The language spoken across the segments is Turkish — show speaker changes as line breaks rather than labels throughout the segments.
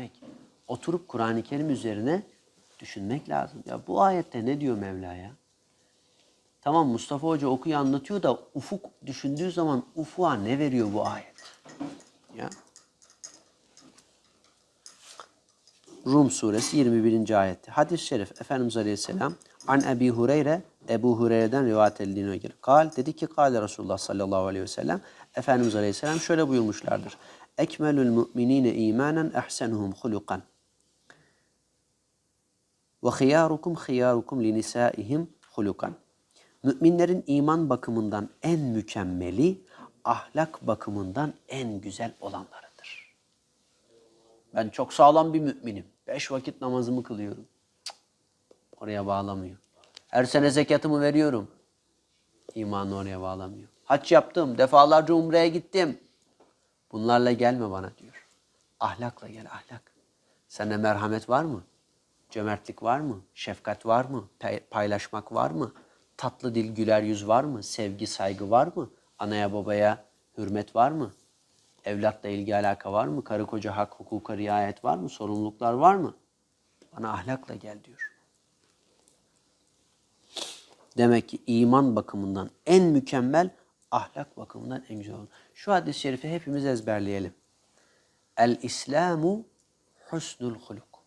düşünmek. Oturup Kur'an-ı Kerim üzerine düşünmek lazım. Ya bu ayette ne diyor Mevla ya? Tamam Mustafa Hoca okuyu anlatıyor da ufuk düşündüğü zaman ufuğa ne veriyor bu ayet? Ya. Rum suresi 21. ayette. Hadis-i şerif Efendimiz Aleyhisselam An Ebi Hureyre Ebu Hureyre'den rivayet edildiğine göre. Kal dedi ki kal Resulullah sallallahu aleyhi ve sellem Efendimiz Aleyhisselam şöyle buyurmuşlardır. Ekmelül müminine imanen ehsenuhum hulukan. Ve hıyarukum hıyarukum li nisaihim hulukan. Müminlerin iman bakımından en mükemmeli, ahlak bakımından en güzel olanlarıdır. Ben çok sağlam bir müminim. Beş vakit namazımı kılıyorum. Cık, Oraya bağlamıyor. Her sene zekatımı veriyorum. İmanı oraya bağlamıyor. Hac yaptım, defalarca umreye gittim. Bunlarla gelme bana diyor. Ahlakla gel ahlak. Sende merhamet var mı? Cömertlik var mı? Şefkat var mı? Pay- paylaşmak var mı? Tatlı dil, güler yüz var mı? Sevgi, saygı var mı? Anaya babaya hürmet var mı? Evlatla ilgi alaka var mı? Karı koca hak, hukuka riayet var mı? Sorumluluklar var mı? Bana ahlakla gel diyor. Demek ki iman bakımından en mükemmel, ahlak bakımından en güzel olan. Şu hadis-i şerifi hepimiz ezberleyelim. El-İslamu husnul huluk.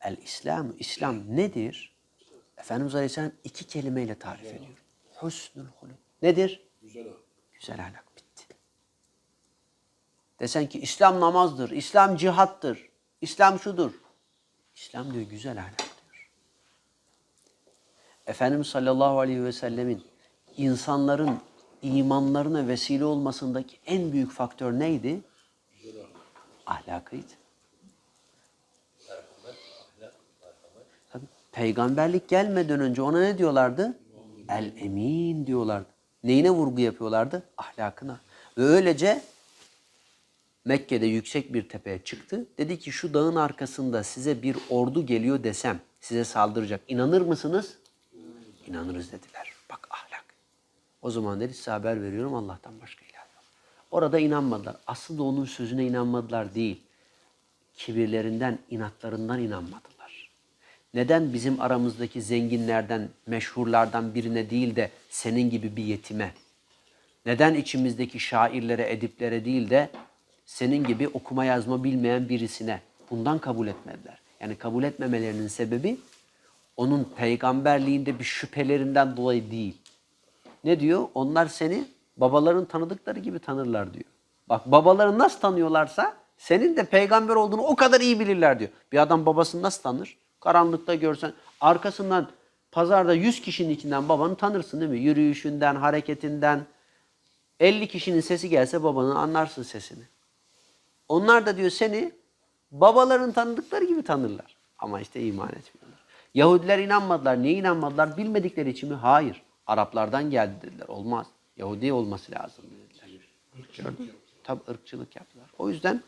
El-İslamu, İslam nedir? Efendimiz Aleyhisselam iki kelimeyle tarif ediyor. Husnul huluk. Nedir?
Güzel o.
Güzel ahlak bitti. Desen ki İslam namazdır, İslam cihattır, İslam şudur. İslam diyor güzel ahlak diyor. Efendimiz sallallahu aleyhi ve sellemin insanların imanlarına vesile olmasındaki en büyük faktör neydi? Ahlakıydı. Tabii, peygamberlik gelmeden önce ona ne diyorlardı? El emin diyorlardı. Neyine vurgu yapıyorlardı? Ahlakına. Ve öylece Mekke'de yüksek bir tepeye çıktı. Dedi ki şu dağın arkasında size bir ordu geliyor desem size saldıracak. İnanır mısınız? İnanırız dediler. O zaman dedi size haber veriyorum Allah'tan başka ilah yok. Orada inanmadılar. Aslında onun sözüne inanmadılar değil. Kibirlerinden, inatlarından inanmadılar. Neden bizim aramızdaki zenginlerden, meşhurlardan birine değil de senin gibi bir yetime? Neden içimizdeki şairlere, ediplere değil de senin gibi okuma yazma bilmeyen birisine bundan kabul etmediler? Yani kabul etmemelerinin sebebi onun peygamberliğinde bir şüphelerinden dolayı değil. Ne diyor? Onlar seni babaların tanıdıkları gibi tanırlar diyor. Bak babaları nasıl tanıyorlarsa senin de peygamber olduğunu o kadar iyi bilirler diyor. Bir adam babasını nasıl tanır? Karanlıkta görsen arkasından pazarda 100 kişinin içinden babanı tanırsın değil mi? Yürüyüşünden, hareketinden. 50 kişinin sesi gelse babanın anlarsın sesini. Onlar da diyor seni babaların tanıdıkları gibi tanırlar. Ama işte iman etmiyorlar. Yahudiler inanmadılar. Niye inanmadılar? Bilmedikleri için mi? Hayır. Araplardan geldi dediler. Olmaz. Yahudi olması lazım dediler. Gördün? Tabi ırkçılık yaptılar. O yüzden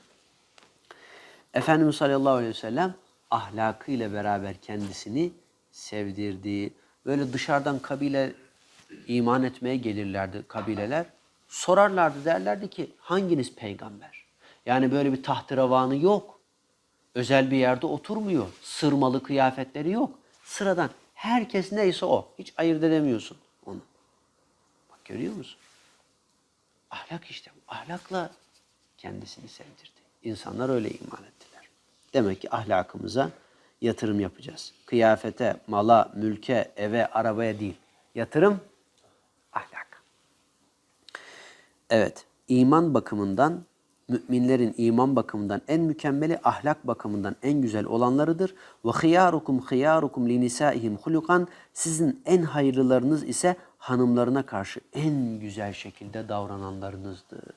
Efendimiz sallallahu aleyhi ve sellem ahlakıyla beraber kendisini sevdirdiği, böyle dışarıdan kabile iman etmeye gelirlerdi kabileler. Sorarlardı derlerdi ki hanginiz peygamber? Yani böyle bir tahterevanı yok. Özel bir yerde oturmuyor. Sırmalı kıyafetleri yok. Sıradan herkes neyse o. Hiç ayırt edemiyorsun görüyor musun? Ahlak işte. Ahlakla kendisini sevdirdi. İnsanlar öyle iman ettiler. Demek ki ahlakımıza yatırım yapacağız. Kıyafete, mala, mülke, eve, arabaya değil. Yatırım ahlak. Evet, iman bakımından müminlerin iman bakımından en mükemmeli, ahlak bakımından en güzel olanlarıdır. Ve hıyarukum hıyarukum li nisaihim hulukan sizin en hayırlılarınız ise hanımlarına karşı en güzel şekilde davrananlarınızdır.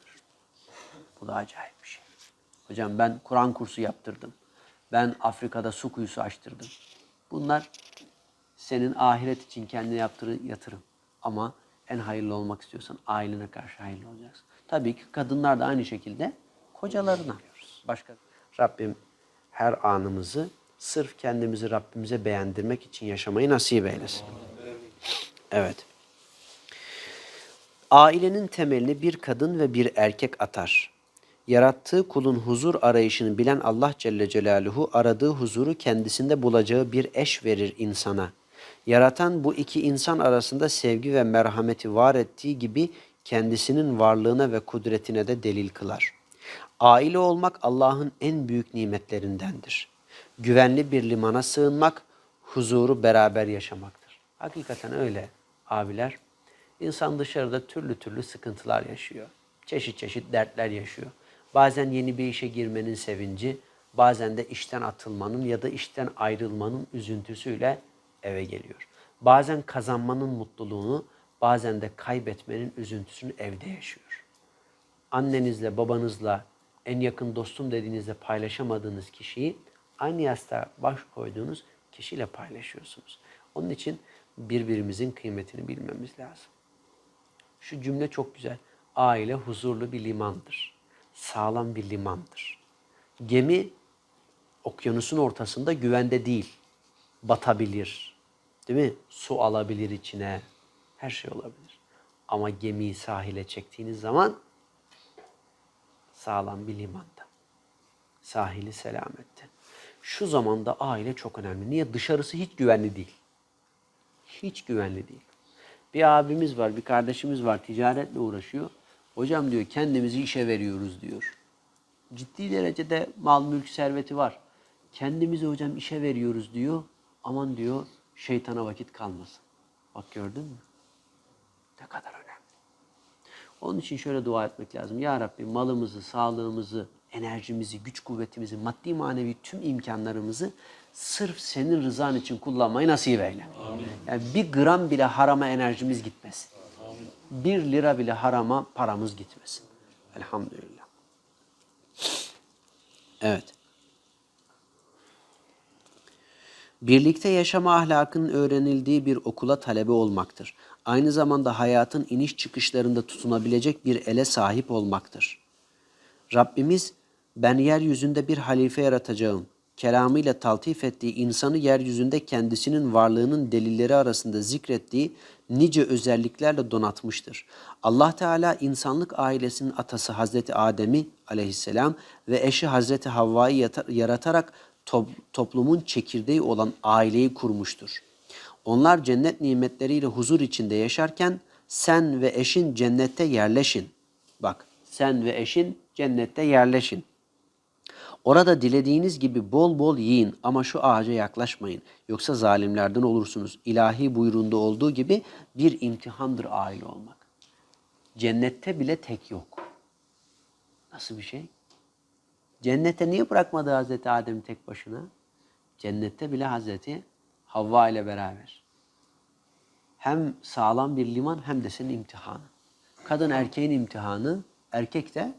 Bu da acayip bir şey. Hocam ben Kur'an kursu yaptırdım. Ben Afrika'da su kuyusu açtırdım. Bunlar senin ahiret için kendine yaptırı yatırım. Ama en hayırlı olmak istiyorsan ailene karşı hayırlı olacaksın. Tabii ki kadınlar da aynı şekilde kocalarına. Başka Rabbim her anımızı sırf kendimizi Rabbimize beğendirmek için yaşamayı nasip eylesin. Evet. Ailenin temelini bir kadın ve bir erkek atar. Yarattığı kulun huzur arayışını bilen Allah Celle Celaluhu aradığı huzuru kendisinde bulacağı bir eş verir insana. Yaratan bu iki insan arasında sevgi ve merhameti var ettiği gibi kendisinin varlığına ve kudretine de delil kılar. Aile olmak Allah'ın en büyük nimetlerindendir. Güvenli bir limana sığınmak, huzuru beraber yaşamaktır. Hakikaten öyle abiler. İnsan dışarıda türlü türlü sıkıntılar yaşıyor. Çeşit çeşit dertler yaşıyor. Bazen yeni bir işe girmenin sevinci, bazen de işten atılmanın ya da işten ayrılmanın üzüntüsüyle eve geliyor. Bazen kazanmanın mutluluğunu, bazen de kaybetmenin üzüntüsünü evde yaşıyor. Annenizle, babanızla, en yakın dostum dediğinizde paylaşamadığınız kişiyi aynı yastığa baş koyduğunuz kişiyle paylaşıyorsunuz. Onun için birbirimizin kıymetini bilmemiz lazım. Şu cümle çok güzel. Aile huzurlu bir limandır. Sağlam bir limandır. Gemi okyanusun ortasında güvende değil. Batabilir. Değil mi? Su alabilir içine. Her şey olabilir. Ama gemiyi sahile çektiğiniz zaman sağlam bir limanda. Sahili selamette. Şu zamanda aile çok önemli. Niye? Dışarısı hiç güvenli değil. Hiç güvenli değil. Bir abimiz var, bir kardeşimiz var ticaretle uğraşıyor. Hocam diyor kendimizi işe veriyoruz diyor. Ciddi derecede mal mülk serveti var. Kendimizi hocam işe veriyoruz diyor. Aman diyor şeytana vakit kalmasın. Bak gördün mü? Ne kadar önemli. Onun için şöyle dua etmek lazım. Ya Rabbi malımızı, sağlığımızı, enerjimizi, güç kuvvetimizi, maddi manevi tüm imkanlarımızı sırf senin rızan için kullanmayı nasip eyle. Yani bir gram bile harama enerjimiz gitmesin. Bir lira bile harama paramız gitmesin. Elhamdülillah. Evet. Birlikte yaşama ahlakının öğrenildiği bir okula talebe olmaktır. Aynı zamanda hayatın iniş çıkışlarında tutunabilecek bir ele sahip olmaktır. Rabbimiz ben yeryüzünde bir halife yaratacağım. Kelamıyla taltif ettiği insanı yeryüzünde kendisinin varlığının delilleri arasında zikrettiği nice özelliklerle donatmıştır. Allah Teala insanlık ailesinin atası Hazreti Adem'i aleyhisselam ve eşi Hazreti Havva'yı yaratarak to- toplumun çekirdeği olan aileyi kurmuştur. Onlar cennet nimetleriyle huzur içinde yaşarken sen ve eşin cennette yerleşin. Bak sen ve eşin cennette yerleşin. Orada dilediğiniz gibi bol bol yiyin ama şu ağaca yaklaşmayın. Yoksa zalimlerden olursunuz. İlahi buyruğunda olduğu gibi bir imtihandır aile olmak. Cennette bile tek yok. Nasıl bir şey? Cennete niye bırakmadı Hazreti Adem tek başına? Cennette bile Hazreti Havva ile beraber. Hem sağlam bir liman hem de senin imtihanı. Kadın erkeğin imtihanı, erkek de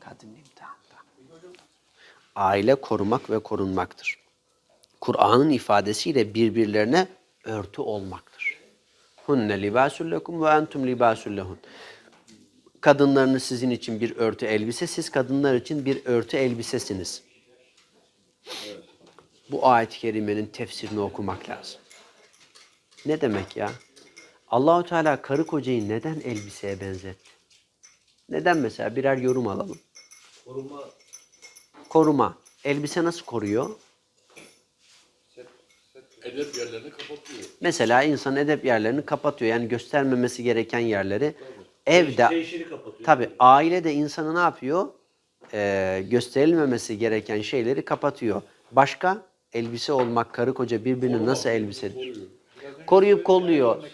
kadının imtihanı. Aile korumak ve korunmaktır. Kur'an'ın ifadesiyle birbirlerine örtü olmaktır. Hunne libasul lekum ve entum libasul lehun. Kadınlarınız sizin için bir örtü elbise, siz kadınlar için bir örtü elbisesiniz. Bu ayet-i kerimenin tefsirini okumak lazım. Ne demek ya? Allahu Teala karı kocayı neden elbiseye benzetti? Neden mesela birer yorum alalım.
Koruma
Koruma. Elbise nasıl koruyor?
edep yerlerini kapatıyor.
Mesela insan edep yerlerini kapatıyor. Yani göstermemesi gereken yerleri. Evde
Değişiri kapatıyor.
tabi aile de insanı ne yapıyor? Ee, gösterilmemesi gereken şeyleri kapatıyor. Başka? Elbise olmak, karı koca birbirini nasıl elbisedir? Koruyup kolluyor.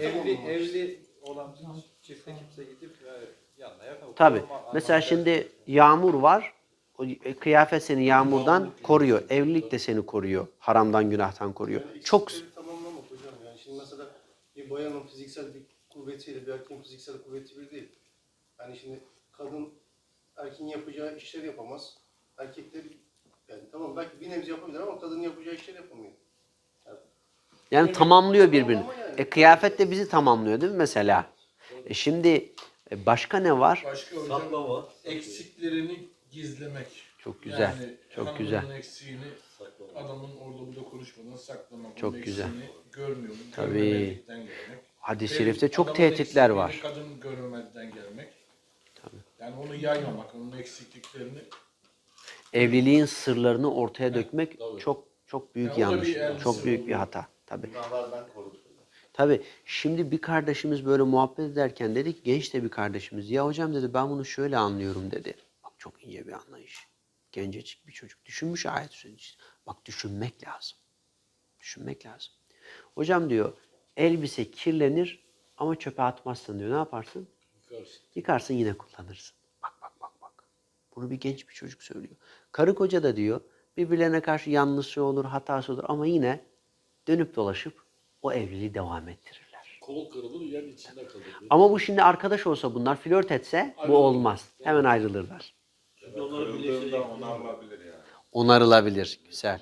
Evli evli olan çifte kimse gidip e, yanına yakın.
Tabi. Mesela şimdi yağmur var. O e, kıyafet seni yağmurdan koruyor. Evlilik de seni koruyor. Haramdan, günahtan koruyor. Çok
İkisini tamamlamak hocam yani. Şimdi mesela bir bayanın fiziksel bir kuvvetiyle bir erkeğin fiziksel kuvveti bir değil. Yani şimdi kadın erkeğin yapacağı işleri yapamaz. Erkek de yani tamam belki bir nebze yapabilir ama kadının yapacağı işleri yapamıyor.
Yani tamamlıyor birbirini. E kıyafet de bizi tamamlıyor değil mi mesela? E şimdi e, başka ne var?
Başka hocam
Saklama.
eksiklerini gizlemek.
Çok güzel, çok
hanımın
güzel.
eksiğini adamın orada burada konuşmadan saklamak.
Çok güzel.
eksiğini Görmüyor.
Tabii. Hadis-i şerifte çok tehditler var.
Kadın görmemezlikten gelmek. Yani onu yaymamak, onun eksikliklerini.
Evliliğin sırlarını ortaya dökmek
tabii.
çok çok büyük
Ya o da
yanlış. Çok büyük bir hata. Tabii. Tabii şimdi bir kardeşimiz böyle muhabbet ederken dedik genç de bir kardeşimiz. Ya hocam dedi ben bunu şöyle anlıyorum dedi. Çok ince bir anlayış. Gencecik bir çocuk düşünmüş ayet üzerinde. Bak düşünmek lazım. Düşünmek lazım. Hocam diyor elbise kirlenir ama çöpe atmazsın diyor. Ne yaparsın?
Yıkarsın.
Yıkarsın yine kullanırsın. Bak bak bak bak. Bunu bir genç bir çocuk söylüyor. Karı koca da diyor birbirlerine karşı yanlışı olur, hatası olur ama yine dönüp dolaşıp o evliliği devam ettirirler.
Kol kırılır yerin içinde kalır.
Ama bu şimdi arkadaş olsa bunlar flört etse bu
Ayrılır.
olmaz. Hemen ayrılırlar.
Onları birleştirecek.
onarılabilir yani.
Onarılabilir. Güzel.